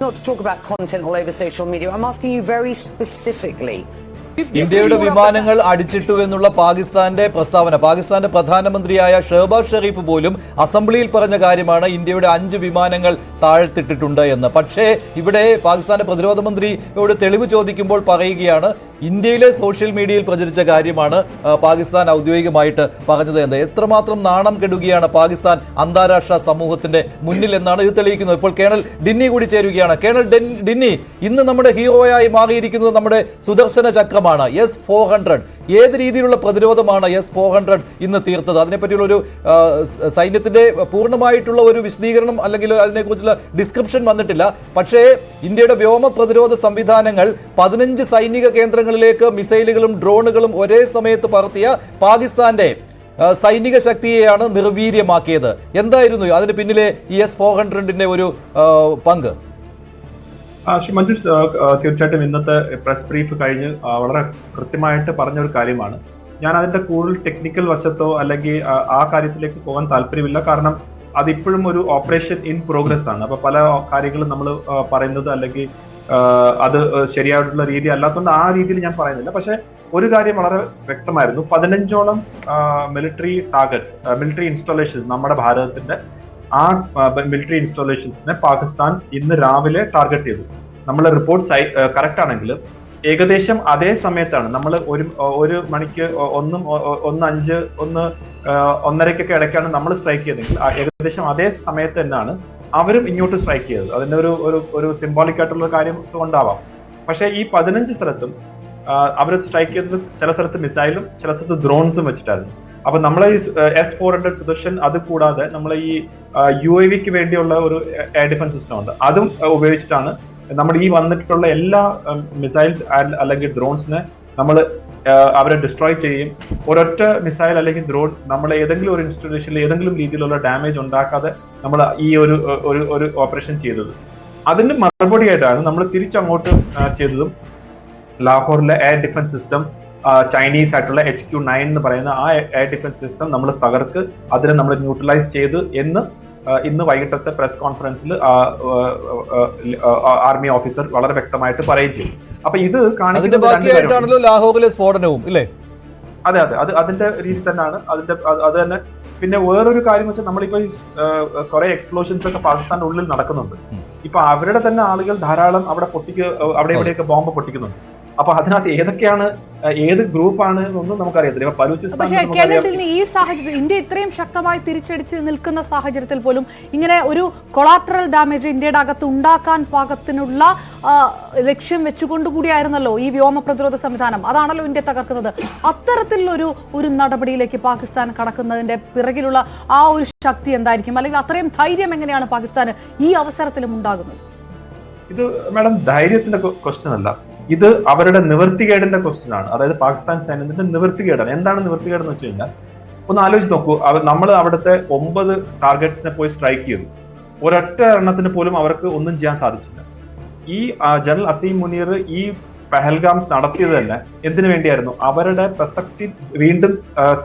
not to talk about content all over social media. I'm asking you very specifically. ഇന്ത്യയുടെ വിമാനങ്ങൾ അടിച്ചിട്ടു എന്നുള്ള പാകിസ്ഥാന്റെ പ്രസ്താവന പാകിസ്ഥാന്റെ പ്രധാനമന്ത്രിയായ ഷെഹബാസ് ഷെറീഫ് പോലും അസംബ്ലിയിൽ പറഞ്ഞ കാര്യമാണ് ഇന്ത്യയുടെ അഞ്ച് വിമാനങ്ങൾ താഴ്ത്തിട്ടിട്ടുണ്ട് എന്ന്. പക്ഷേ ഇവിടെ പാകിസ്ഥാന്റെ പ്രതിരോധ മന്ത്രിയോട് തെളിവ് ചോദിക്കുമ്പോൾ പറയുകയാണ് ഇന്ത്യയിലെ സോഷ്യൽ മീഡിയയിൽ പ്രചരിച്ച കാര്യമാണ് പാകിസ്ഥാൻ ഔദ്യോഗികമായിട്ട് പറഞ്ഞത് എന്ന്. എത്രമാത്രം നാണം കെടുകയാണ് പാകിസ്ഥാൻ അന്താരാഷ്ട്ര സമൂഹത്തിന്റെ മുന്നിൽ എന്നാണ് ഇത് തെളിയിക്കുന്നത്. ഇപ്പോൾ കേണൽ ഡിന്നി കൂടി ചേരുകയാണ്. കേണൽ ഡിന്നി ഇന്ന് നമ്മുടെ ഹീറോയായി മാറിയിരിക്കുന്നത് നമ്മുടെ സുദർശന ചക്രമാണ്. എസ് ഫോർ ഹൺഡ്രഡ് ഏത് രീതിയിലുള്ള പ്രതിരോധമാണ് എസ് ഫോർ ഹൺഡ്രഡ് ഇന്ന് തീർത്തത്? അതിനെപ്പറ്റിയുള്ള ഒരു സൈന്യത്തിന്റെ പൂർണമായിട്ടുള്ള ഒരു വിശദീകരണം അല്ലെങ്കിൽ അതിനെക്കുറിച്ചുള്ള ഡിസ്ക്രിപ്ഷൻ വന്നിട്ടില്ല. പക്ഷേ ഇന്ത്യയുടെ വ്യോമ പ്രതിരോധ സംവിധാനങ്ങൾ പതിനഞ്ച് സൈനിക കേന്ദ്രങ്ങളിലേക്ക് മിസൈലുകളും ഡ്രോണുകളും ഒരേ സമയത്ത് പറത്തിയ പാകിസ്ഥാന്റെ സൈനിക ശക്തിയെയാണ് നിർവീര്യമാക്കിയത്. എന്തായിരുന്നു? അതിന് പിന്നിലെ ഈ എസ് ഫോർ ഹൺഡ്രഡിന്റെ ഒരു പങ്ക്. ആ, തീർച്ചയായിട്ടും ഇന്നത്തെ പ്രസ് ബ്രീഫ് കഴിഞ്ഞ് വളരെ കൃത്യമായിട്ട് പറഞ്ഞ ഒരു കാര്യമാണ്. ഞാൻ അതിന്റെ കൂടുതൽ ടെക്നിക്കൽ വശത്തോ അല്ലെങ്കിൽ ആ, കാര്യത്തിലേക്ക് പോകാൻ താല്പര്യമില്ല. കാരണം അതിപ്പോഴും ഒരു ഓപ്പറേഷൻ ഇൻ പ്രോഗ്രസ് ആണ്. അപ്പൊ പല കാര്യങ്ങളും നമ്മൾ പറയുന്നത് അല്ലെങ്കിൽ അത് ശരിയായിട്ടുള്ള രീതി അല്ലാത്തതുകൊണ്ട് ആ രീതിയിൽ ഞാൻ പറയുന്നില്ല. പക്ഷെ ഒരു കാര്യം വളരെ വ്യക്തമായിരുന്നു. പതിനഞ്ചോളം മിലിറ്ററി ടാർഗറ്റ്സ് മിലിറ്ററി ഇൻസ്റ്റാളേഷൻസ് നമ്മുടെ ഭാരതത്തിന്റെ ആ മിലിറ്ററി ഇൻസ്റ്റാളേഷൻസിനെ പാകിസ്ഥാൻ ഇന്ന് രാവിലെ ടാർഗറ്റ് ചെയ്തു. നമ്മളെ റിപ്പോർട്ട് കറക്റ്റ് ആണെങ്കിൽ ഏകദേശം അതേ സമയത്താണ് നമ്മൾ ഒരു ഒരു മണിക്ക് ഒന്നും ഒന്ന് അഞ്ച് ഒന്ന് ഒന്നരക്കൊക്കെ ഇടയ്ക്കാണ് നമ്മൾ സ്ട്രൈക്ക് ചെയ്തെങ്കിൽ ഏകദേശം അതേ സമയത്ത് തന്നെയാണ് അവരും ഇങ്ങോട്ട് സ്ട്രൈക്ക് ചെയ്തത്. അതിന്റെ ഒരു ഒരു ഒരു സിംബോളിക് ആയിട്ടുള്ള കാര്യം കൊണ്ടാവാം. പക്ഷേ ഈ പതിനഞ്ച് സ്ഥലത്തും അവർ സ്ട്രൈക്ക് ചെയ്തത് ചില സ്ഥലത്ത് മിസൈലും ചില സ്ഥലത്ത് ഡ്രോൺസും വെച്ചിട്ടായിരുന്നു. അപ്പൊ നമ്മളെ ഈ എസ് ഫോർ ഹൺഡ്രഡ് സുദർശൻ അത് കൂടാതെ നമ്മളെ ഈ യു എ വിക്ക് വേണ്ടിയുള്ള ഒരു എയർ ഡിഫൻസ് സിസ്റ്റം ഉണ്ട്. അതും ഉപയോഗിച്ചിട്ടാണ് നമ്മൾ ഈ വന്നിട്ടുള്ള എല്ലാ മിസൈൽസ് അല്ലെങ്കിൽ ഡ്രോൺസിനെ നമ്മൾ അവരെ ഡിസ്ട്രോയ് ചെയ്യും. ഒരൊറ്റ മിസൈൽ അല്ലെങ്കിൽ ഡ്രോൺ നമ്മൾ ഏതെങ്കിലും ഒരു ഇൻസ്റ്റിറ്റ്യൂഷനിൽ ഏതെങ്കിലും രീതിയിലുള്ള ഡാമേജ് ഉണ്ടാക്കാതെ നമ്മൾ ഈ ഒരു ഒരു ഓപ്പറേഷൻ ചെയ്തത്. അതിന് മറുപടി ആയിട്ടാണ് നമ്മൾ തിരിച്ചങ്ങോട്ട് ചെയ്തതും. ലാഹോറിലെ എയർ ഡിഫൻസ് സിസ്റ്റം ചൈനീസ് ആയിട്ടുള്ള എച്ച് ക്യു നയൻ എന്ന് പറയുന്ന ആ എയർ ഡിഫൻസ് സിസ്റ്റം നമ്മൾ തകർക്ക് അതിനെ നമ്മൾ ന്യൂട്രലൈസ് ചെയ്ത് എന്ന് ഇന്ന് വൈകിട്ടത്തെ പ്രസ് കോൺഫറൻസിൽ ആർമി ഓഫീസർ വളരെ വ്യക്തമായിട്ട് പറയുകയും ചെയ്തു. അപ്പൊ ഇത് കാണിക്കുന്നത് ലാഹോറിലെ സ്ഫോടനവും ഇല്ലേ? അതെ അതെ. അത് അതിന്റെ രീതി തന്നെയാണ്. അതിന്റെ അത് തന്നെ. പിന്നെ വേറൊരു കാര്യം വെച്ചാൽ നമ്മളിപ്പോ കുറെ എക്സ്പ്ലോഷൻസ് ഒക്കെ പാകിസ്ഥാന്റെ ഉള്ളിൽ നടക്കുന്നുണ്ട്. ഇപ്പൊ അവരുടെ തന്നെ ആളുകൾ ധാരാളം അവിടെ പൊട്ടിക്ക് അവിടെ ഇവിടെയൊക്കെ ബോംബ് പൊട്ടിക്കുന്നുണ്ട്. അപ്പൊ അതിനകത്ത് ഏതൊക്കെയാണ് ഏത് ഗ്രൂപ്പാണ് എന്നൊന്നും നമുക്കറിയത്തില്ല. ഇപ്പൊ ബലൂചിസ്ഥാൻ ഈ സാഹചര്യത്തിൽ ഇന്ത്യ ഇത്രയും ശക്തമായി തിരിച്ചടിച്ച് നിൽക്കുന്ന സാഹചര്യത്തിൽ പോലും ഇങ്ങനെ ഒരു കൊളാട്രൽ ഡാമേജ് ഇന്ത്യയുടെ അകത്ത് ഉണ്ടാക്കാൻ പാകത്തിനുള്ള ലക്ഷ്യം വെച്ചുകൊണ്ട് കൂടിയായിരുന്നല്ലോ ഈ വ്യോമ പ്രതിരോധ സംവിധാനം. അതാണല്ലോ ഇന്ത്യ തകർക്കുന്നത്. അത്തരത്തിലൊരു ഒരു നടപടിയിലേക്ക് പാകിസ്ഥാൻ കടക്കുന്നതിന്റെ പിറകിലുള്ള ആ ഒരു ശക്തി എന്തായിരിക്കും? അല്ലെങ്കിൽ അത്രയും ധൈര്യം എങ്ങനെയാണ് പാകിസ്ഥാന് ഈ അവസരത്തിലും ഉണ്ടാകുന്നത്? ഇത് മാഡം ധൈര്യത്തിന്റെ ക്വസ്റ്റ്യൻ അല്ല. ഇത് അവരുടെ നിവർത്തികേടിന്റെ ക്വസ്റ്റ്യൻ ആണ്. അതായത് പാകിസ്ഥാൻ സൈന്യത്തിന്റെ നിവർത്തികേടാണ് എന്താണ് നിവർത്തികേടെന്ന് വെച്ച് കഴിഞ്ഞാൽ ഒന്ന് ആലോചിച്ച് നോക്കൂ. നമ്മൾ അവിടുത്തെ ഒമ്പത് ടാർഗറ്റ്സിനെ പോയി സ്ട്രൈക്ക് ചെയ്തു. ഒരൊറ്റ എണ്ണത്തിന് പോലും അവർക്ക് ഒന്നും ചെയ്യാൻ സാധിച്ചില്ല. ഈ ജനറൽ അസീം മുനീർ ഈ പെഹൽഗാം നടത്തിയത് തന്നെ എന്തിനു വേണ്ടിയായിരുന്നു? അവരുടെ പ്രസക്തി വീണ്ടും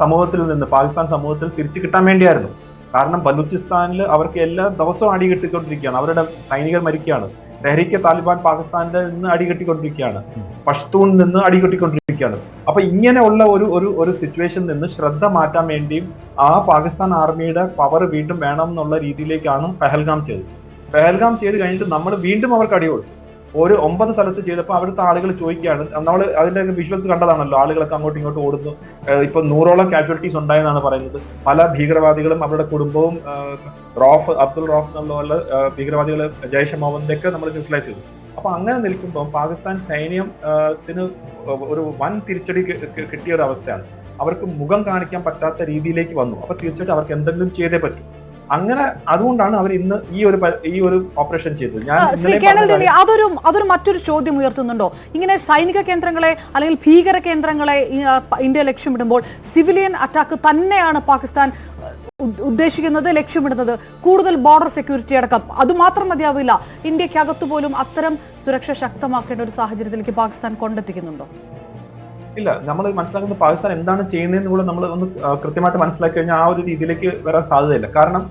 സമൂഹത്തിൽ നിന്ന് പാകിസ്ഥാൻ സമൂഹത്തിൽ തിരിച്ചു കിട്ടാൻ വേണ്ടിയായിരുന്നു. കാരണം ബലൂചിസ്ഥാനിൽ അവർക്ക് എല്ലാ ദിവസവും അടി കിട്ടിക്കൊണ്ടിരിക്കുകയാണ്. അവരുടെ സൈനികർ മരിക്കുകയാണ്. തെഹരീക്കെ താലിബാൻ പാകിസ്ഥാനിൽ നിന്ന് അടികെട്ടിക്കൊണ്ടിരിക്കുകയാണ് പഷ്തൂൺ നിന്ന് അടികെട്ടിക്കൊണ്ടിരിക്കുകയാണ് അപ്പൊ ഇങ്ങനെയുള്ള ഒരു ഒരു ഒരു സിറ്റുവേഷൻ നിന്ന് ശ്രദ്ധ മാറ്റാൻ വേണ്ടിയും ആ പാകിസ്ഥാൻ ആർമിയുടെ പവർ വീണ്ടും വേണം എന്നുള്ള രീതിയിലേക്കാണ് പെഹൽഗാം ചെയ്തത്. പെഹൽഗാം ചെയ്ത് കഴിഞ്ഞിട്ട് നമ്മൾ വീണ്ടും അവർക്ക് അടി കൊടുത്തു ഒരു ഒമ്പത് സ്ഥലത്ത് ചെയ്തപ്പോൾ അവിടുത്തെ ആളുകൾ ചോദിക്കുകയാണ്. നമ്മൾ അതിന്റെ വിഷ്വൽസ് കണ്ടതാണല്ലോ. ആളുകളൊക്കെ അങ്ങോട്ടും ഇങ്ങോട്ടും ഓടുന്നു. ഇപ്പൊ നൂറോളം കാഷ്വാലിറ്റീസ് ഉണ്ടായെന്നാണ് പറയുന്നത്. പല ഭീകരവാദികളും അവരുടെ കുടുംബവും റോഫ് അബ്ദുൾ റോഫ് എന്നുള്ള ഭീകരവാദികൾ ജയ്ഷ മുഹമ്മദിന്റെ നമ്മൾ യൂട്ടിലൈസ് ചെയ്തു. അപ്പൊ അങ്ങനെ നിൽക്കുമ്പോൾ പാകിസ്ഥാൻ സൈന്യത്തിന് ഒരു വൻ തിരിച്ചടി കിട്ടിയ ഒരു അവസ്ഥയാണ്. അവർക്ക് മുഖം കാണിക്കാൻ പറ്റാത്ത രീതിയിലേക്ക് വന്നു. അപ്പൊ തീർച്ചയായിട്ടും അവർക്ക് എന്തെങ്കിലും ചെയ്തേ പറ്റും. അങ്ങനെ അതുകൊണ്ടാണ് അവർ ഇന്ന് ഈ ഒരു ഈ ഒരു ഓപ്പറേഷൻ ചെയ്തത്. ഞാൻ അതൊരു അതൊരു മറ്റൊരു ചോദ്യം ഉയർത്തുന്നുണ്ടോ? ഇങ്ങനെ സൈനിക കേന്ദ്രങ്ങളെ അല്ലെങ്കിൽ ഭീകര കേന്ദ്രങ്ങളെ ഇന്ത്യ ലക്ഷ്യമിടുമ്പോൾ സിവിലിയൻ അറ്റാക്ക് തന്നെയാണ് പാകിസ്ഥാൻ ഉദ്ദേശിക്കുന്നത് ലക്ഷ്യമിടുന്നത്. കൂടുതൽ ബോർഡർ സെക്യൂരിറ്റി അടക്കം. അതുമാത്രം മതിയാവില്ല. ഇന്ത്യക്കകത്ത് പോലും അത്തരം സുരക്ഷ ശക്തമാക്കേണ്ട ഒരു സാഹചര്യത്തിലേക്ക് പാകിസ്ഥാൻ കൊണ്ടെത്തിക്കുന്നുണ്ടോ? ഇല്ല നമ്മൾ മനസ്സിലാക്കുന്നത് പാകിസ്ഥാൻ എന്താണ് ചെയ്യുന്നതെന്ന് കൂടെ നമ്മൾ ഒന്ന് കൃത്യമായിട്ട് മനസ്സിലാക്കി കഴിഞ്ഞാൽ ആ ഒരു രീതിയിലേക്ക് വരാൻ സാധ്യതയില്ല. കാരണം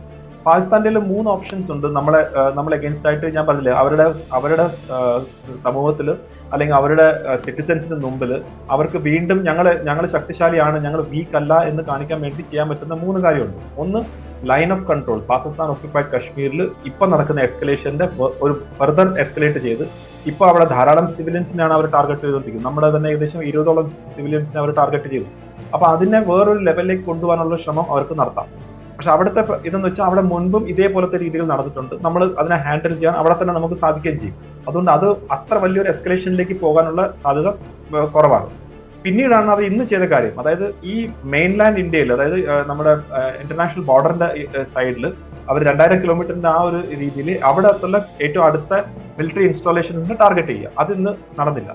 പാകിസ്ഥാന്റെ മൂന്ന് ഓപ്ഷൻസ് ഉണ്ട് നമ്മളെ നമ്മൾ എഗൈൻസ്റ്റ് ആയിട്ട് ഞാൻ പറഞ്ഞില്ലേ അവരുടെ അവരുടെ സമൂഹത്തിൽ അല്ലെങ്കിൽ അവരുടെ സിറ്റിസൻസിന് മുമ്പിൽ അവർക്ക് വീണ്ടും ഞങ്ങൾ ഞങ്ങൾ ശക്തിശാലിയാണ് ഞങ്ങൾ വീക്ക് അല്ല എന്ന് കാണിക്കാൻ വേണ്ടി ചെയ്യാൻ പറ്റുന്ന മൂന്ന് കാര്യമുണ്ട്. ഒന്ന് line of control Pakistan occupied കശ്മീരിൽ ഇപ്പൊ നടക്കുന്ന എസ്കലേഷന്റെ ഒരു ഫെർദർ എസ്കലേറ്റ് ചെയ്ത് ഇപ്പൊ അവിടെ ധാരാളം സിവിലിയൻസിനാണ് അവർ ടാർഗറ്റ് ചെയ്തുകൊണ്ടിരിക്കുന്നത്. നമ്മുടെ തന്നെ ഏകദേശം ഇരുപതോളം സിവിലിയൻസിനെ അവർ ടാർഗറ്റ് ചെയ്തു. അപ്പോൾ അതിനെ വേറൊരു ലെവലിലേക്ക് കൊണ്ടുപോകാനുള്ള ശ്രമം അവർക്ക് നടത്താം. പക്ഷെ അവിടുത്തെ ഇതെന്ന് വെച്ചാൽ അവിടെ മുൻപും ഇതേപോലത്തെ രീതികൾ നടന്നിട്ടുണ്ട്. നമ്മൾ അതിനെ ഹാൻഡിൽ ചെയ്യാൻ അവിടെ തന്നെ നമുക്ക് സാധിക്കുകയും ചെയ്യും. അതുകൊണ്ട് അത് അത്ര വലിയൊരു എസ്കലേഷനിലേക്ക് പോകാനുള്ള സാധ്യത കുറവാണ്. പിന്നീടാണ് അവർ ഇന്ന് ചെയ്ത കാര്യം. അതായത് ഈ മെയിൻലാൻഡ് ഇന്ത്യയിൽ അതായത് നമ്മുടെ ഇന്റർനാഷണൽ ബോർഡറിന്റെ സൈഡിൽ അവർ രണ്ടായിരം കിലോമീറ്ററിന്റെ ആ ഒരു രീതിയിൽ അവിടെ ഏറ്റവും അടുത്ത മിലിറ്ററി ഇൻസ്റ്റാളേഷൻസിനെ ടാർഗറ്റ് ചെയ്യുക. അത് ഇന്ന് നടന്നില്ല.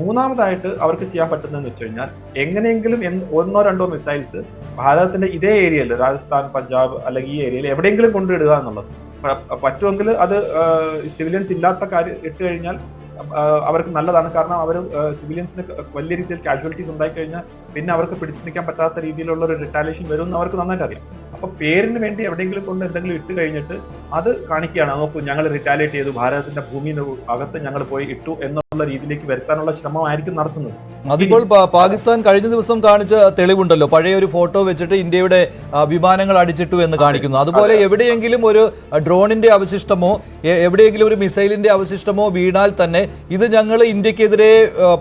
മൂന്നാമതായിട്ട് അവർക്ക് ചെയ്യാൻ പറ്റുന്നതെന്ന് വെച്ച് കഴിഞ്ഞാൽ എങ്ങനെയെങ്കിലും ഒന്നോ രണ്ടോ മിസൈൽസ് ഭാരതത്തിന്റെ ഇതേ ഏരിയയിൽ രാജസ്ഥാൻ പഞ്ചാബ് അല്ലെങ്കിൽ ഈ ഏരിയയിൽ എവിടെയെങ്കിലും കൊണ്ടിടുക എന്നുള്ളത്. പറ്റുമെങ്കിൽ അത് സിവിലിയൻസ് ഇല്ലാത്ത കാര്യം ഇട്ട് കഴിഞ്ഞാൽ അവർക്ക് നല്ലതാണ്. കാരണം അവർ സിവിലിയൻസിന് വലിയ രീതിയിൽ കാഷ്വാലിറ്റീസ് ഉണ്ടായി കഴിഞ്ഞാൽ പിന്നെ അവർക്ക് പിടിച്ചു നിൽക്കാൻ പറ്റാത്ത രീതിയിലുള്ള ഒരു റിട്ടാലിയേഷൻ വരും എന്ന് അവർക്ക് നന്നായിട്ട് അറിയാം. അപ്പൊ പേരിന് വേണ്ടി എവിടെയെങ്കിലും കൊണ്ട് എന്തെങ്കിലും ഇട്ട് കഴിഞ്ഞിട്ട് അത് കാണിക്കുകയാണ്. നോക്കൂ ഞങ്ങൾ റിറ്റാലിയേറ്റ് ചെയ്തു. ഭാരതത്തിന്റെ ഭൂമിയിൽ അകത്ത് ഞങ്ങൾ പോയി ഇട്ടു എന്നുള്ള രീതിയിലേക്ക് വരുത്താനുള്ള ശ്രമമായിരിക്കും നടത്തുന്നത്. അതിപ്പോൾ പാകിസ്ഥാൻ കഴിഞ്ഞ ദിവസം കാണിച്ച തെളിവുണ്ടല്ലോ. പഴയ ഒരു ഫോട്ടോ വെച്ചിട്ട് ഇന്ത്യയുടെ വിമാനങ്ങൾ അടിച്ചിട്ടു എന്ന് കാണിക്കുന്നു. അതുപോലെ എവിടെയെങ്കിലും ഒരു ഡ്രോണിന്റെ അവശിഷ്ടമോ എവിടെയെങ്കിലും ഒരു മിസൈലിന്റെ അവശിഷ്ടമോ വീണാൽ തന്നെ ഇത് ഞങ്ങൾ ഇന്ത്യക്കെതിരെ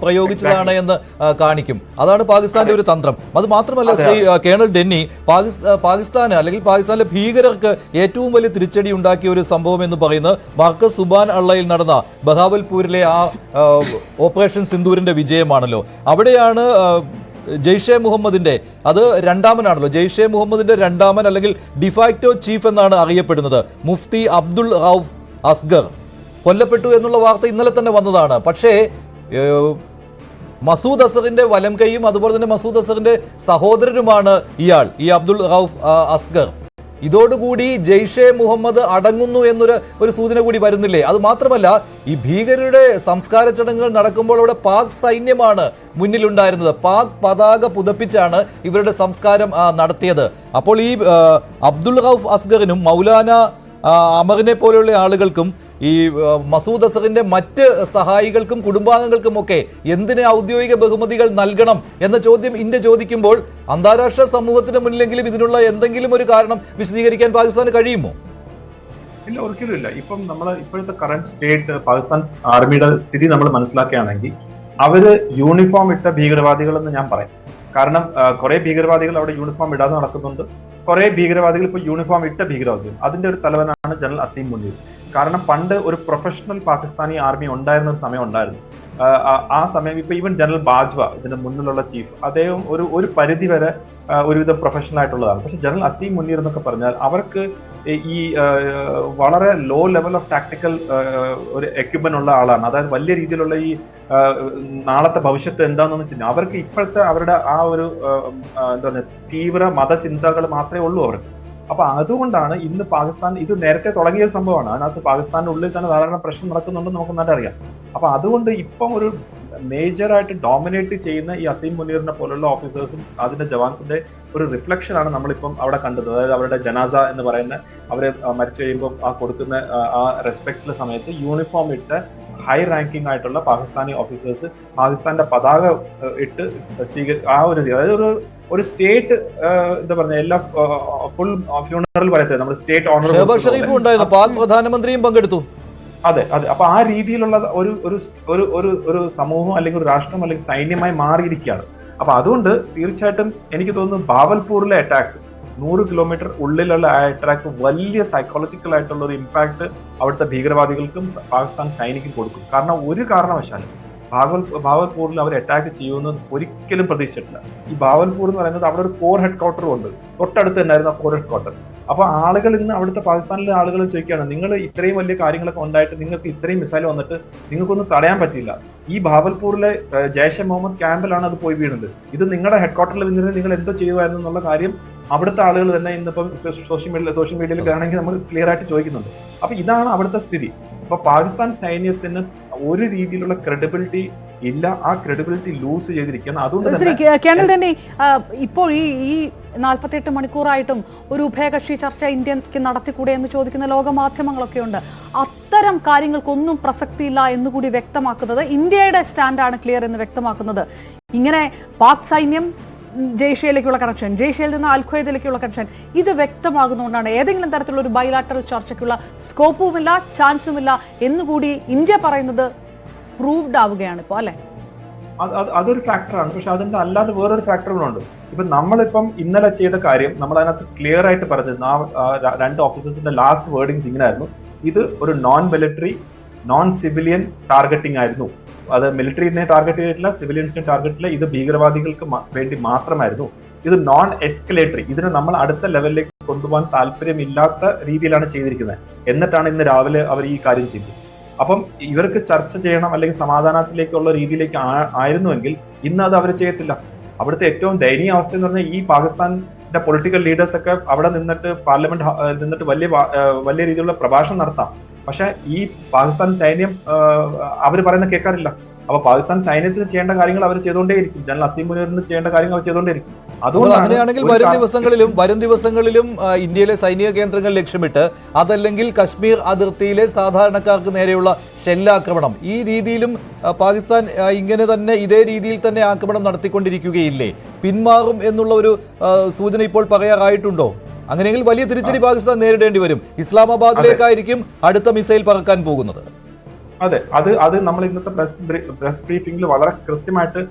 പ്രയോഗിച്ചതാണ് എന്ന് കാണിക്കും. അതാണ് പാകിസ്ഥാന്റെ ഒരു തന്ത്രം. അത് മാത്രമല്ല ശ്രീ കേണൽ ഡെന്നി പാകിസ്ഥാൻ പാകിസ്ഥാന് അല്ലെങ്കിൽ പാകിസ്ഥാനിലെ ഭീകരർക്ക് ഏറ്റവും വലിയ തിരിച്ചടി ഉണ്ടാക്കിയ ഒരു സംഭവം എന്ന് പറയുന്നത് മാർക്കസ് സുബാൻ അള്ളയിൽ നടന്ന ബഹാവൽപൂരിലെ ആ ഓപ്പറേഷൻ സിന്ദൂരിന്റെ വിജയമാണല്ലോ. അവിടെയാണ് ജെയ്ഷെ മുഹമ്മദിന്റെ അത് രണ്ടാമനാണല്ലോ. ജെയ്ഷെ മുഹമ്മദിന്റെ രണ്ടാമൻ അല്ലെങ്കിൽ ഡിഫാക്റ്റോ ചീഫ് എന്നാണ് അറിയപ്പെടുന്നത്. മുഫ്തി അബ്ദുൾ റൌഫ് അസ്ഗർ. കൊല്ലപ്പെട്ടു എന്നുള്ള വാർത്ത ഇന്നലെ തന്നെ വന്നതാണ്. പക്ഷേ മസൂദ് അസറിന്റെ വലം കൈയും അതുപോലെ തന്നെ മസൂദ് അസറിന്റെ സഹോദരനുമാണ് ഇയാൾ ഈ അബ്ദുൾ റൌഫ് അസ്ഗർ. ഇതോടുകൂടി ജെയ്ഷെ മുഹമ്മദ് അടങ്ങുന്നു എന്നൊരു ഒരു സൂചന കൂടി വരുന്നില്ലേ? അത് മാത്രമല്ല ഈ ഭീകരരുടെ സംസ്കാര ചടങ്ങുകൾ നടക്കുമ്പോൾ അവിടെ പാക് സൈന്യമാണ് മുന്നിലുണ്ടായിരുന്നത്. പാക് പതാക പുതപ്പിച്ചാണ് ഇവരുടെ സംസ്കാരം നടത്തിയത്. അപ്പോൾ ഈ അബ്ദുൾ റൌഫ് അസ്ഗറിനും മൗലാന അമറിനെ പോലെയുള്ള ആളുകൾക്കും ഈ മസൂദ് അസറിന്റെ മറ്റ് സഹായികൾക്കും കുടുംബാംഗങ്ങൾക്കും ഒക്കെ എന്തിന് ഔദ്യോഗിക ബഹുമതികൾ നൽകണം എന്ന ചോദ്യം ഇന്ത്യ ചോദിക്കുമ്പോൾ അന്താരാഷ്ട്ര സമൂഹത്തിന് മുന്നിലെങ്കിലും ഇതിനുള്ള എന്തെങ്കിലും ഒരു കാരണം വിശദീകരിക്കാൻ പാകിസ്ഥാന് കഴിയുമോ? ഇല്ല ഒരിക്കലും ഇല്ല ഇപ്പം നമ്മൾ ഇപ്പോഴത്തെ കറണ്ട് സ്റ്റേറ്റ് പാകിസ്ഥാൻ ആർമിയുടെ സ്ഥിതി നമ്മൾ മനസ്സിലാക്കുകയാണെങ്കിൽ അവർ യൂണിഫോം ഇട്ട ഭീകരവാദികളെന്ന് ഞാൻ പറയും. കാരണം കുറെ ഭീകരവാദികൾ അവിടെ യൂണിഫോം ഇടാതെ നടക്കുന്നുണ്ട്. കുറെ ഭീകരവാദികൾ ഇപ്പോൾ യൂണിഫോം ഇട്ട ഭീകരവാദികൾ. അതിന്റെ ഒരു തലവനാണ് ജനറൽ അസീം മുനീർ. കാരണം പണ്ട് ഒരു പ്രൊഫഷണൽ പാകിസ്ഥാനി ആർമി ഉണ്ടായിരുന്ന ഒരു സമയം ഉണ്ടായിരുന്നു. ആ, സമയം ഇപ്പൊ ഈവൻ ജനറൽ ബാജ്വ ഇതിന്റെ മുന്നിലുള്ള ചീഫ് അദ്ദേഹം ഒരു ഒരു പരിധി വരെ ഒരുവിധം പ്രൊഫഷണൽ ആയിട്ടുള്ളതാണ്. പക്ഷെ ജനറൽ അസീം മുനീർ എന്നൊക്കെ പറഞ്ഞാൽ അവർക്ക് ഈ- വളരെ ലോ ലെവൽ ഓഫ് ടാക്ടിക്കൽ ഒരു എക്യുപ്മെന്റ് ഉള്ള ആളാണ്. അതായത് വലിയ രീതിയിലുള്ള ഈ നാളത്തെ ഭവിഷ്യത്ത് എന്താണെന്ന് വെച്ചാൽ അവർക്ക് ഇപ്പോഴത്തെ അവരുടെ ആ ഒരു എന്താ പറയുക തീവ്ര മതചിന്തകൾ മാത്രമേ ഉള്ളൂ അവർക്ക്. അപ്പൊ അതുകൊണ്ടാണ് ഇന്ന് പാകിസ്ഥാൻ ഇത് നേരത്തെ തുടങ്ങിയ ഒരു സംഭവമാണ്. അതിനകത്ത് പാകിസ്ഥാന്റെ ഉള്ളിൽ തന്നെ ധാരാളം പ്രശ്നം നടക്കുന്നുണ്ടെന്ന് നമുക്ക് നന്നായിട്ട് അറിയാം അപ്പൊ അതുകൊണ്ട് ഇപ്പം ഒരു മേജറായിട്ട് ഡോമിനേറ്റ് ചെയ്യുന്ന ഈ അസീം മുനീറിനെ പോലുള്ള ഓഫീസേഴ്സും അതിന്റെ ജവാൻസിന്റെ ഒരു റിഫ്ലക്ഷൻ ആണ് നമ്മളിപ്പം അവിടെ കണ്ടത്. അതായത് അവരുടെ ജനാസ എന്ന് പറയുന്ന അവരെ മരിച്ചു കഴിയുമ്പോൾ ആ കൊടുക്കുന്ന ആ, റെസ്പെക്റ്റിലെ സമയത്ത് യൂണിഫോം ഇട്ട് ഹൈ റാങ്കിങ് ആയിട്ടുള്ള പാകിസ്ഥാനി ഓഫീസേഴ്സ് പാകിസ്ഥാന്റെ പതാക ഇട്ട് ആ ഒരു അതായത് ഒരു ഒരു സ്റ്റേറ്റ് എന്താ പറയുക എല്ലാ ഫുൾ ഫ്യൂണറൽ പറയത്തില്ല? നമ്മൾ സ്റ്റേറ്റ് ഓണർ ഉണ്ടായിരുന്നു. പാക് പ്രധാനമന്ത്രിയും പങ്കെടുത്തു. അതെ അതെ. അപ്പൊ ആ രീതിയിലുള്ള ഒരു ഒരു ഒരു ഒരു ഒരു സമൂഹം അല്ലെങ്കിൽ ഒരു രാഷ്ട്രം അല്ലെങ്കിൽ സൈന്യമായി മാറിയിരിക്കുകയാണ്. അപ്പൊ അതുകൊണ്ട് തീർച്ചയായിട്ടും എനിക്ക് തോന്നുന്നു ബാവൽപൂരിലെ അറ്റാക്ക് നൂറ് കിലോമീറ്റർ ഉള്ളിലുള്ള ആ അറ്റാക്ക് വലിയ സൈക്കോളജിക്കൽ ആയിട്ടുള്ള ഒരു ഇമ്പാക്ട് അവിടുത്തെ ഭീകരവാദികൾക്കും പാകിസ്ഥാൻ സൈനിക്കും കൊടുക്കും. കാരണം ഒരു കാരണവശാലും ഭാവൽ ഭാവൽപൂരിൽ അവർ അറ്റാക്ക് ചെയ്യുമെന്ന് ഒരിക്കലും പ്രതീക്ഷിച്ചിട്ടില്ല. ഈ ഭാവൽപൂർ എന്ന് പറയുന്നത് അവിടെ ഒരു കോർ ഹെഡ് ക്വാർട്ടറും ഉണ്ട്. തൊട്ടടുത്ത് തന്നെയായിരുന്നു ആ കോർ ഹെഡ് ക്വാർട്ടർ അപ്പൊ ആളുകൾ ഇന്ന് അവിടുത്തെ പാകിസ്ഥാനിലെ ആളുകൾ ചോദിക്കുകയാണ് നിങ്ങൾ ഇത്രയും വലിയ കാര്യങ്ങളൊക്കെ ഉണ്ടായിട്ട് നിങ്ങൾക്ക് ഇത്രയും മിസൈൽ വന്നിട്ട് നിങ്ങൾക്കൊന്നും തടയാൻ പറ്റില്ല ഈ ഭാവൽപൂരിലെ ജയ്ഷെ മുഹമ്മദ് ക്യാമ്പിലാണ് അത് പോയി വീണത്. ഇത് നിങ്ങളുടെ ഹെഡ് ക്വാർട്ടറിൽ നിങ്ങൾ എന്തോ ചെയ്യുമായിരുന്നു എന്നുള്ള കാര്യം അവിടുത്തെ ആളുകൾ തന്നെ ഇന്നിപ്പം സോഷ്യൽ മീഡിയ സോഷ്യൽ മീഡിയയിൽ കാണണമെങ്കിൽ നമ്മൾ ക്ലിയർ ആയിട്ട് ചോദിക്കുന്നുണ്ട്. അപ്പൊ ഇതാണ് അവിടുത്തെ സ്ഥിതി. അപ്പൊ പാകിസ്ഥാൻ സൈന്യത്തിന് ഒരു രീതിയിലുള്ള ക്രെഡിബിലിറ്റി ഇല്ല. ആ ക്രെഡിബിലിറ്റി ലൂസ് ചെയ്തിരിക്കുകയാണ്. അതുകൊണ്ട് ശ്രീ തന്നെ കേണൽ തന്നെ ഇപ്പോൾ ഈ ഈ നാൽപ്പത്തിയെട്ട് മണിക്കൂറായിട്ടും ഒരു ഉഭയകക്ഷി ചർച്ച ഇന്ത്യയ്ക്ക് നടത്തിക്കൂടെ എന്ന് ചോദിക്കുന്ന ലോകമാധ്യമങ്ങളൊക്കെ ഉണ്ട്. അത്തരം കാര്യങ്ങൾക്കൊന്നും പ്രസക്തിയില്ല എന്നുകൂടി വ്യക്തമാക്കുന്നത് ഇന്ത്യയുടെ സ്റ്റാൻഡാണ് ക്ലിയർ എന്ന് വ്യക്തമാക്കുന്നത്. ഇങ്ങനെ പാക് സൈന്യം ജയ്ഷയിലേക്കുള്ള കണക്ഷൻ ജയ്ഷയിൽ നിന്ന് അൽഖ്വയ്ദിലേക്കുള്ള കണക്ഷൻ ഇത് വ്യക്തമാകുന്നതുകൊണ്ടാണ് ഏതെങ്കിലും തരത്തിലുള്ള ഒരു ബൈലാറ്ററൽ ചർച്ചയ്ക്കുള്ള സ്കോപ്പുമില്ല ചാൻസുമില്ല എന്നുകൂടി ഇന്ത്യ പറയുന്നത് പ്രൂവ്ഡ് ആവുകയാണ് ഇപ്പോൾ അല്ലെ? അത് അത് അതൊരു ഫാക്ടറാണ് പക്ഷെ അതിന്റെ അല്ലാതെ വേറൊരു ഫാക്ടറുകളുണ്ട് ഇപ്പൊ നമ്മളിപ്പം ഇന്നലെ ചെയ്ത കാര്യം നമ്മൾ അതിനകത്ത് ക്ലിയർ ആയിട്ട് ര- രണ്ട് ഓഫീസേഴ്സിന്റെ ലാസ്റ്റ് വേർഡിങ്സ് ഇങ്ങനെയായിരുന്നു. ഇത് ഒരു non military non civilian targeting ആയിരുന്നു. അത് മിലിറ്ററിനെ ടാർഗറ്റ് ചെയ്തിട്ടില്ല സിവിലിയൻസിനെ ടാർഗറ്റ് ചെയ്തില്ല ഇത് ഭീകരവാദികൾക്ക് വേണ്ടി മാത്രമായിരുന്നു. ഇത് നോൺ എസ്കലേറ്ററി ഇതിനെ നമ്മൾ അടുത്ത ലെവലിലേക്ക് കൊണ്ടുപോകാൻ താല്പര്യമില്ലാത്ത രീതിയിലാണ് ചെയ്തിരിക്കുന്നത്. എന്നിട്ടാണ് ഇന്ന് രാവിലെ അവർ ഈ കാര്യം ചെയ്തത്. അപ്പം ഇവർക്ക് ചർച്ച ചെയ്യണം അല്ലെങ്കിൽ സമാധാനത്തിലേക്കുള്ള രീതിയിലേക്ക് ആയിരുന്നുവെങ്കിൽ ഇന്ന് അത് അവർ ചെയ്യത്തില്ല. അവിടുത്തെ ഏറ്റവും ദയനീയ അവസ്ഥ എന്ന് പറഞ്ഞാൽ ഈ പാകിസ്ഥാന്റെ പൊളിറ്റിക്കൽ ലീഡേഴ്സ് ഒക്കെ അവിടെ നിന്നിട്ട് പാർലമെന്റ് നിന്നിട്ട് വലിയ വലിയ രീതിയിലുള്ള പ്രഭാഷണം നടത്താം. പക്ഷെ ഈ പാകിസ്ഥാൻ സൈന്യം അവർ പറയുന്ന കേൾക്കാറില്ല. അപ്പൊ പാകിസ്ഥാൻ സൈന്യത്തിന് ചെയ്യേണ്ട കാര്യങ്ങൾ അവർ ചെയ്തുകൊണ്ടേയിരിക്കും. ജനറൽ അസീം മുനീറിന് ചെയ്യേണ്ട കാര്യങ്ങൾ അവർ ചെയ്തുകൊണ്ടേയിരിക്കും. അതുകൊണ്ട് അങ്ങനെയാണെങ്കിൽ വരും ദിവസങ്ങളിലും വരും ദിവസങ്ങളിലും ഇന്ത്യയിലെ സൈനിക കേന്ദ്രങ്ങൾ ലക്ഷ്യമിട്ട് അതല്ലെങ്കിൽ കശ്മീർ അതിർത്തിയിലെ സാധാരണക്കാർക്ക് നേരെയുള്ള ഷെല്ലാക്രമണം. ഈ രീതിയിലും പാകിസ്ഥാൻ ഇങ്ങനെ തന്നെ ഇതേ രീതിയിൽ തന്നെ ആക്രമണം നടത്തിക്കൊണ്ടിരിക്കുകയില്ലേ? പിന്മാറും എന്നുള്ള ഒരു സൂചന ഇപ്പോൾ പറയാറായിട്ടുണ്ടോ? അങ്ങനെയെങ്കിൽ വലിയ തിരിച്ചടി പാകിസ്ഥാൻ നേരിടേണ്ടി വരും. ഇസ്ലാമാബാദിലേക്കായിരിക്കും അടുത്ത മിസൈൽ പറക്കാൻ പോകുന്നത്. അതെ അത് അത് നമ്മൾ ഇന്നത്തെ പ്രസ് പ്രസ് ബ്രീഫിംഗിൽ വളരെ കൃത്യമായിട്ട്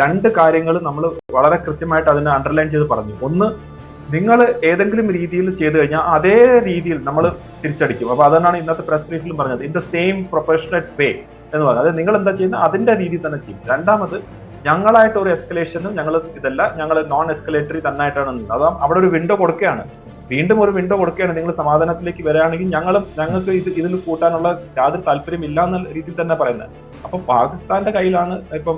രണ്ട് കാര്യങ്ങൾ നമ്മൾ വളരെ കൃത്യമായിട്ട് അതിനെ അണ്ടർലൈൻ ചെയ്ത് പറഞ്ഞു. ഒന്ന് നിങ്ങൾ ഏതെങ്കിലും രീതിയിൽ ചെയ്തു കഴിഞ്ഞാൽ അതേ രീതിയിൽ നമ്മൾ തിരിച്ചടിക്കും. അപ്പൊ അതാണ് ഇന്നത്തെ പ്രസ് ബ്രീഫിലും പറഞ്ഞത്. In the same professional way എന്ന് പറഞ്ഞത്. അതായത് നിങ്ങൾ എന്താ ചെയ്യുന്നത്? അതിന്റെ രീതിയിൽ തന്നെ ചെയ്യും. രണ്ടാമത് ഞങ്ങളായിട്ട് ഒരു എസ്കലേഷനും ഞങ്ങൾ ഇതല്ല ഞങ്ങൾ നോൺ എസ്കലേറ്ററി തന്നായിട്ടാണ് നിന്നത്. അതാ അവിടെ ഒരു വിൻഡോ കൊടുക്കുകയാണ്. വീണ്ടും ഒരു വിൻഡോ കൊടുക്കുകയാണ്. നിങ്ങൾ സമാധാനത്തിലേക്ക് വരികയാണെങ്കിൽ ഞങ്ങളും ഞങ്ങൾക്ക് ഇത് ഇതിൽ കൂട്ടാനുള്ള യാതൊരു താല്പര്യം ഇല്ല എന്ന രീതിയിൽ തന്നെ പറയുന്നത്. അപ്പൊ പാകിസ്ഥാന്റെ കയ്യിലാണ് ഇപ്പം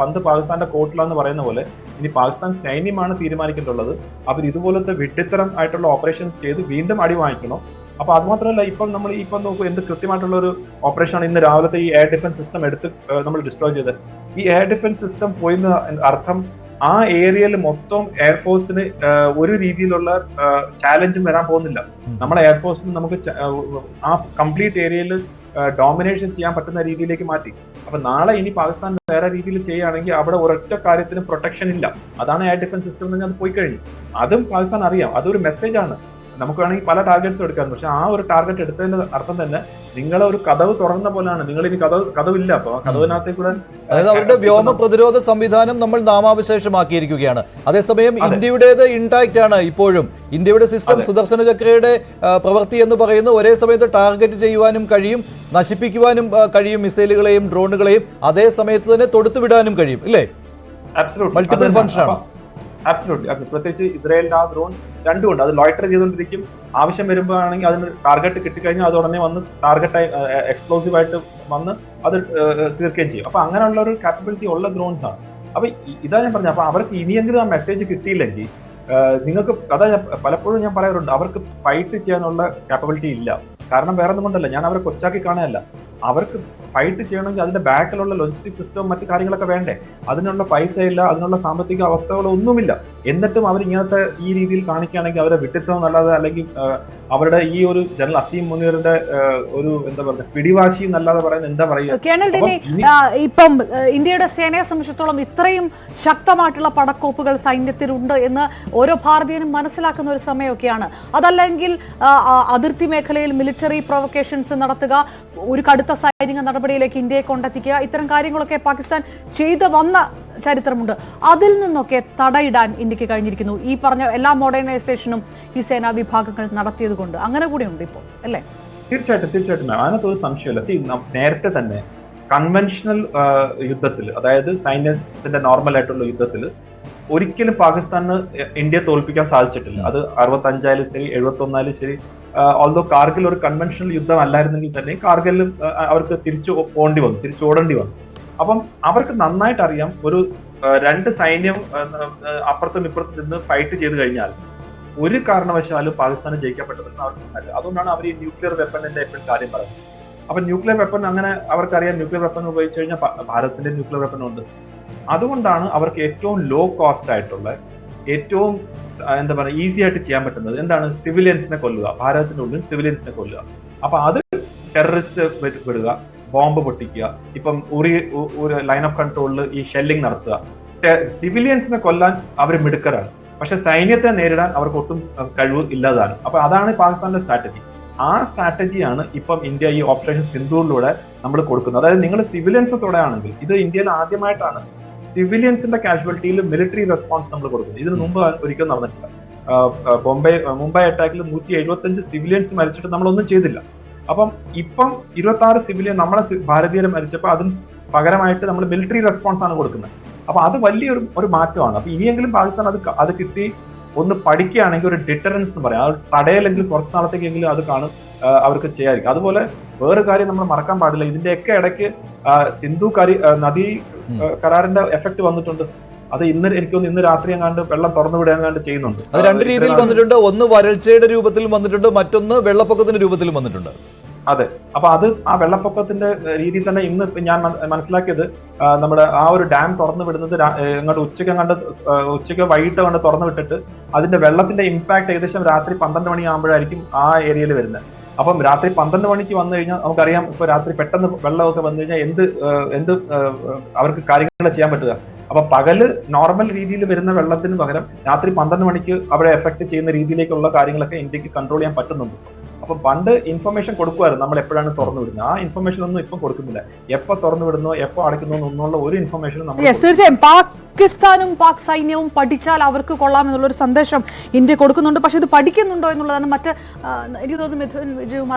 പന്ത് പാകിസ്ഥാന്റെ കോർട്ടിലാന്ന് പറയുന്ന പോലെ ഇനി പാകിസ്ഥാൻ സൈന്യമാണ് തീരുമാനിക്കേണ്ടുള്ളത് അവർ ഇതുപോലത്തെ വിഡ്ഢിത്തരം ആയിട്ടുള്ള ഓപ്പറേഷൻസ് ചെയ്ത് വീണ്ടും അടി വാങ്ങിക്കണം. അപ്പൊ അത് മാത്രമല്ല ഇപ്പം നമ്മൾ ഇപ്പം നോക്കൂ എന്ത് കൃത്യമായിട്ടുള്ള ഒരു ഓപ്പറേഷനാണ് ഇന്ന് രാവിലത്തെ ഈ എയർ ഡിഫൻസ് സിസ്റ്റം എടുത്ത് നമ്മൾ ഡിസ്ട്രോയ് ചെയ്തത്. ഈ എയർ ഡിഫൻസ് സിസ്റ്റം പോയി അർത്ഥം ആ ഏരിയയിൽ മൊത്തം എയർഫോഴ്സിന് ഒരു രീതിയിലുള്ള ചാലഞ്ചും വരാൻ പോകുന്നില്ല. നമ്മുടെ എയർഫോഴ്സിന് നമുക്ക് ആ കംപ്ലീറ്റ് ഏരിയയിൽ ഡോമിനേഷൻ ചെയ്യാൻ പറ്റുന്ന രീതിയിലേക്ക് മാറ്റി. അപ്പൊ നാളെ ഇനി പാകിസ്ഥാൻ വേറെ രീതിയിൽ ചെയ്യുകയാണെങ്കിൽ അവിടെ ഒരൊറ്റ കാര്യത്തിന് പ്രൊട്ടക്ഷൻ ഇല്ല. അതാണ് എയർ ഡിഫൻസ് സിസ്റ്റം എന്ന് പോയി കഴിഞ്ഞു. അതും പാകിസ്ഥാൻ അറിയാം. അതൊരു മെസ്സേജ് ആണ്. നമുക്ക് വേണമെങ്കിൽ പല ടാർഗറ്റ്സ് എടുക്കാം പക്ഷെ ആ ഒരു ടാർഗറ്റ് എടുത്തതിന്റെ അർത്ഥം തന്നെ നിങ്ങളെ ഒരു കഥവ് തുറന്ന പോലെയാണ്. നിങ്ങൾ ഇനി കഥ കഥവില്ല. അപ്പൊ ആ കഥവിനകത്തെ കൂടെ അതായത് അവരുടെ വ്യോമ പ്രതിരോധ സംവിധാനം നമ്മൾ നാമാവിശേഷമാക്കിയിരിക്കുകയാണ്. അതേസമയം അതെ. ഇന്ത്യയുടേത് ഇൻടാക്ട് ആണ് ഇപ്പോഴും. ഇന്ത്യയുടെ സിസ്റ്റം സുദർശന ചക്രയുടെ പ്രവൃത്തി എന്ന് പറയുന്നത് ഒരേ സമയത്ത് ടാർഗറ്റ് ചെയ്യുവാനും കഴിയും നശിപ്പിക്കുവാനും കഴിയും മിസൈലുകളെയും ഡ്രോണുകളെയും അതേ സമയത്ത് തന്നെ തൊടുത്തുവിടാനും കഴിയും. അല്ലേ മൾട്ടിപ്പിൾ ഫംഗ്ഷൻ ആണ്. ആബ്സലൂട്ട്ലി പ്രത്യേകിച്ച് ഇസ്രായേലിന്റെ ആ ഡ്രോൺ രണ്ടുമുണ്ട് അത് ലോയിറ്റർ ചെയ്തുകൊണ്ടിരിക്കും. ആവശ്യം വരുമ്പോഴാണെങ്കിൽ അതിന് ടാർഗറ്റ് കിട്ടിക്കഴിഞ്ഞാൽ അത് ഉടനെ വന്ന് ടാർഗറ്റ് എക്സ്പ്ലോസീവ് ആയിട്ട് വന്ന് അത് തീർക്കുകയും ചെയ്യും. അപ്പൊ അങ്ങനെയുള്ള ഒരു കാപ്പബിലിറ്റി ഉള്ള ഡ്രോൺസ് ആണ്. അപ്പൊ ഇതാ ഞാൻ പറഞ്ഞത്. അപ്പൊ അവർക്ക് ഇനിയെങ്കിലും ആ മെസ്സേജ് കിട്ടിയില്ലെങ്കിൽ നിങ്ങൾക്ക് അതാ പലപ്പോഴും ഞാൻ പറയാറുണ്ട് അവർക്ക് ഫൈറ്റ് ചെയ്യാനുള്ള കാപ്പബിലിറ്റി ഇല്ല. കാരണം വേറെ ഒന്നും കൊണ്ടല്ല. ഞാൻ അവരെ കൊച്ചാക്കി കാണുകയല്ല. അവർക്ക് ഫൈറ്റ് ചെയ്യണമെങ്കിൽ അതിന്റെ ബാക്കിലുള്ള ലോജിസ്റ്റിക് സിസ്റ്റവും മറ്റു കാര്യങ്ങളൊക്കെ വേണ്ടേ? അതിനുള്ള പൈസ ഇല്ല അതിനുള്ള സാമ്പത്തിക അവസ്ഥകളൊന്നുമില്ല. എന്നിട്ടും അവർ ഇങ്ങനത്തെ ഈ രീതിയിൽ കാണിക്കുകയാണെങ്കിൽ അവരെ വിട്ടിത്തം എന്നല്ലാതെ അല്ലെങ്കിൽ അവരുടെ ഈ ഒരു ജനറൽ അസീം മുനീറിന്റെ ഒരു എന്താ പറയുക പിടിവാശി എന്നല്ലാതെ പറയുന്നത് എന്താ പറയുക? ഇപ്പം ഇന്ത്യയുടെ സേനയെ സംബന്ധിച്ചിടത്തോളം ഇത്രയും ശക്തമായിട്ടുള്ള പടക്കോപ്പുകൾ സൈന്യത്തിലുണ്ട് എന്ന് ഓരോ ഭാരതീയനും മനസ്സിലാക്കുന്ന ഒരു സമയമൊക്കെയാണ്. അതല്ലെങ്കിൽ അതിർത്തി മേഖലയിൽ മിലിറ്ററി പ്രൊവക്കേഷൻസ് നടത്തുക ഒരു കടുത്ത സൈനിക നടപടിയിലേക്ക് ഇന്ത്യയെ കൊണ്ടെത്തിക്കുക. ഇത്തരം കാര്യങ്ങളൊക്കെ പാകിസ്ഥാൻ ചെയ്തു വന്ന ചരിത്രമുണ്ട്. അതിൽ നിന്നൊക്കെ തടയിടാൻ ഇന്ത്യയ്ക്ക് കഴിഞ്ഞിരിക്കുന്നു. ഈ പറഞ്ഞ എല്ലാ മോഡേണൈസേഷനും ഈ സേനാ വിഭാഗങ്ങൾ നടത്തിയത് കൊണ്ട് അങ്ങനെ കൂടിയുണ്ട് ഇപ്പോൾ അല്ലേ? തീർച്ചയായിട്ടും തീർച്ചയായിട്ടും. മാം അതിനകത്ത് ഒരു സംശയമില്ല നേരത്തെ തന്നെ കൺവെൻഷണൽ യുദ്ധത്തിൽ അതായത് സൈന്യത്തിന്റെ നോർമൽ ആയിട്ടുള്ള യുദ്ധത്തിൽ ഒരിക്കലും പാകിസ്ഥാന് ഇന്ത്യയെ തോൽപ്പിക്കാൻ സാധിച്ചിട്ടില്ല. അത് അറുപത്തി അഞ്ചായാലും ശരി എഴുപത്തി ഒന്നായാലും ശരി ഓൾദോ കാർഗിൽ ഒരു കൺവെൻഷണൽ യുദ്ധം അല്ലായിരുന്നെങ്കിൽ തന്നെ കാർഗിലിൽ അവർക്ക് തിരിച്ചു പോകേണ്ടി വന്നു തിരിച്ചു ഓടേണ്ടി വന്നു. അപ്പം അവർക്ക് നന്നായിട്ട് അറിയാം ഒരു രണ്ട് സൈന്യം അപ്പുറത്തും ഇപ്പുറത്തും നിന്ന് ഫൈറ്റ് ചെയ്ത് കഴിഞ്ഞാൽ ഒരു കാരണവശാലും പാകിസ്ഥാന് ജയിക്കാൻ പറ്റുമെന്ന് അവർക്ക് അതുകൊണ്ടാണ് അവർ ഈ ന്യൂക്ലിയർ വെപ്പണിന്റെ എപ്പോഴും കാര്യം പറയുന്നത്. അപ്പൊ ന്യൂക്ലിയർ വെപ്പൺ അങ്ങനെ അവർക്കറിയാം ന്യൂക്ലിയർ വെപ്പൺ ഉപയോഗിച്ച് കഴിഞ്ഞാൽ ഭാരതത്തിന്റെ ന്യൂക്ലിയർ വെപ്പൺ ഉണ്ട്. അതുകൊണ്ടാണ് അവർക്ക് ഏറ്റവും ലോ കോസ്റ്റ് ആയിട്ടുള്ള ഏറ്റവും എന്താ പറയുക ഈസി ആയിട്ട് ചെയ്യാൻ പറ്റുന്നത് എന്താണ്? സിവിലിയൻസിനെ കൊല്ലുക. ഭാരതത്തിന്റെ ഉള്ളിൽ സിവിലിയൻസിനെ കൊല്ലുക. അപ്പൊ അത് ടെററിസ്റ്റ് വിടുക ബോംബ് പൊട്ടിക്കുക ഇപ്പം ഒരു ഒരു ലൈൻ ഓഫ് കൺട്രോളിൽ ഈ ഷെല്ലിംഗ് നടത്തുക. സിവിലിയൻസിനെ കൊല്ലാൻ അവർ മിടുക്കരാണ്. പക്ഷെ സൈന്യത്തെ നേരിടാൻ അവർക്ക് ഒട്ടും കഴിവ് ഇല്ലാതാണ്. അപ്പൊ അതാണ് പാകിസ്ഥാന്റെ സ്ട്രാറ്റജി ആ സ്ട്രാറ്റജിയാണ് ഇപ്പം ഇന്ത്യ ഈ ഓപ്പറേഷൻ സിന്ധൂറിലൂടെ നമ്മൾ കൊടുക്കുന്നത്. അതായത് നിങ്ങൾ സിവിലിയൻസ് തൊടെയാണെങ്കിൽ ഇത് ഇന്ത്യയിൽ ആദ്യമായിട്ടാണ് സിവിലിയൻസിന്റെ കാഷ്വാലിറ്റിയിൽ മിലിറ്ററി റെസ്പോൺസ് നമ്മൾ കൊടുക്കുന്നു. ഇതിന് മുമ്പ് ഒരിക്കലും നടന്നിട്ടില്ല. ബോംബെ മുംബൈ അറ്റാക്കിൽ നൂറ്റി എഴുപത്തഞ്ച് സിവിലിയൻസ് മരിച്ചിട്ട് നമ്മളൊന്നും ചെയ്തില്ല. അപ്പം ഇപ്പം ഇരുപത്തി ആറ് സിവിലിയൻ നമ്മളെ ഭാരതീയർ മരിച്ചപ്പോൾ അതിന് പകരമായിട്ട് നമ്മൾ മിലിറ്ററി റെസ്പോൺസ് ആണ് കൊടുക്കുന്നത്. അപ്പൊ അത് വലിയൊരു ഒരു മാറ്റമാണ്. അപ്പൊ ഇനിയെങ്കിലും പാകിസ്ഥാൻ അത് അത് കിട്ടി ഒന്ന് പഠിക്കുകയാണെങ്കിൽ ഒരു ഡിറ്ററൻസ് എന്ന് പറയാം. അത് തടയല്ലെങ്കിൽ കുറച്ച് നാളത്തേക്കെങ്കിലും അത് കാണും ആ, അവർക്ക് ചെയ്യാതിരിക്കും. അതുപോലെ വേറെ കാര്യം നമ്മൾ മറക്കാൻ പാടില്ല. ഇതിന്റെയൊക്കെ ഇടയ്ക്ക് ആ, സിന്ധു കരി ആ, നദി ആ, കരാറിന്റെ എഫക്ട് വന്നിട്ടുണ്ട്. അത് ഇന്ന് എനിക്ക് തോന്നുന്നു ഇന്ന് രാത്രി എങ്ങാണ്ട് വെള്ളം തുറന്നു വിടാൻ ചെയ്യുന്നുണ്ട്. അത് രണ്ട് രീതിയിൽ വന്നിട്ടുണ്ട്. ഒന്ന് വരൾച്ചയുടെ രൂപത്തിലും വന്നിട്ടുണ്ട്. മറ്റൊന്ന് വെള്ളപ്പൊക്കത്തിന്റെ രൂപത്തിലും വന്നിട്ടുണ്ട്. അതെ. അപ്പൊ അത് ആ വെള്ളപ്പൊക്കത്തിന്റെ രീതിയിൽ തന്നെ ഇന്ന് ഞാൻ മനസ്സിലാക്കിയത് നമ്മുടെ ആ ഒരു ഡാം തുറന്നു വിടുന്നത് ഇങ്ങോട്ട് ഉച്ചയ്ക്ക് കണ്ട് ഉച്ചയ്ക്ക് വൈകിട്ട് കണ്ട് തുറന്നു വിട്ടിട്ട് അതിന്റെ വെള്ളത്തിന്റെ ഇമ്പാക്ട് ഏകദേശം രാത്രി പന്ത്രണ്ട് മണിയാകുമ്പോഴായിരിക്കും ആ ഏരിയയിൽ വരുന്നത് അപ്പം രാത്രി പന്ത്രണ്ട് മണിക്ക് വന്നു കഴിഞ്ഞാൽ നമുക്കറിയാം ഇപ്പൊ രാത്രി പെട്ടെന്ന് വെള്ളമൊക്കെ വന്നു കഴിഞ്ഞാൽ എന്ത് എന്ത് അവർക്ക് കാര്യങ്ങൾ ചെയ്യാൻ പറ്റുക. അപ്പൊ പകൽ നോർമൽ രീതിയിൽ വരുന്ന വെള്ളത്തിന് പകരം രാത്രി പന്ത്രണ്ട് മണിക്ക് അവിടെ എഫക്ട് ചെയ്യുന്ന രീതിയിലേക്കുള്ള കാര്യങ്ങളൊക്കെ ഇന്ത്യയ്ക്ക് കൺട്രോൾ ചെയ്യാൻ പറ്റുന്നുണ്ട്. അപ്പൊ പണ്ട് ഇൻഫർമേഷൻ കൊടുക്കുമായിരുന്നു. നമ്മൾ എപ്പോഴാണ് തുറന്നു വിടുന്നത്? ആ ഇൻഫർമേഷൻ ഒന്നും ഇപ്പം കൊടുക്കുന്നില്ല. എപ്പോ തുറന്നു വിടുന്നു എപ്പോ അടയ്ക്കുന്നു എന്നുള്ള ഒരു ഇൻഫർമേഷനും നമ്മൾ തീർച്ചയായും. പാകിസ്ഥാനും പാക് സൈന്യവും പഠിച്ചാൽ അവർക്ക് കൊള്ളാം എന്നുള്ള ഒരു സന്ദേശം ഇന്ത്യ കൊടുക്കുന്നുണ്ട്. പക്ഷെ ഇത് പഠിക്കുന്നുണ്ടോ എന്നുള്ളതാണ് മറ്റേ എനിക്ക് തോന്നുന്നു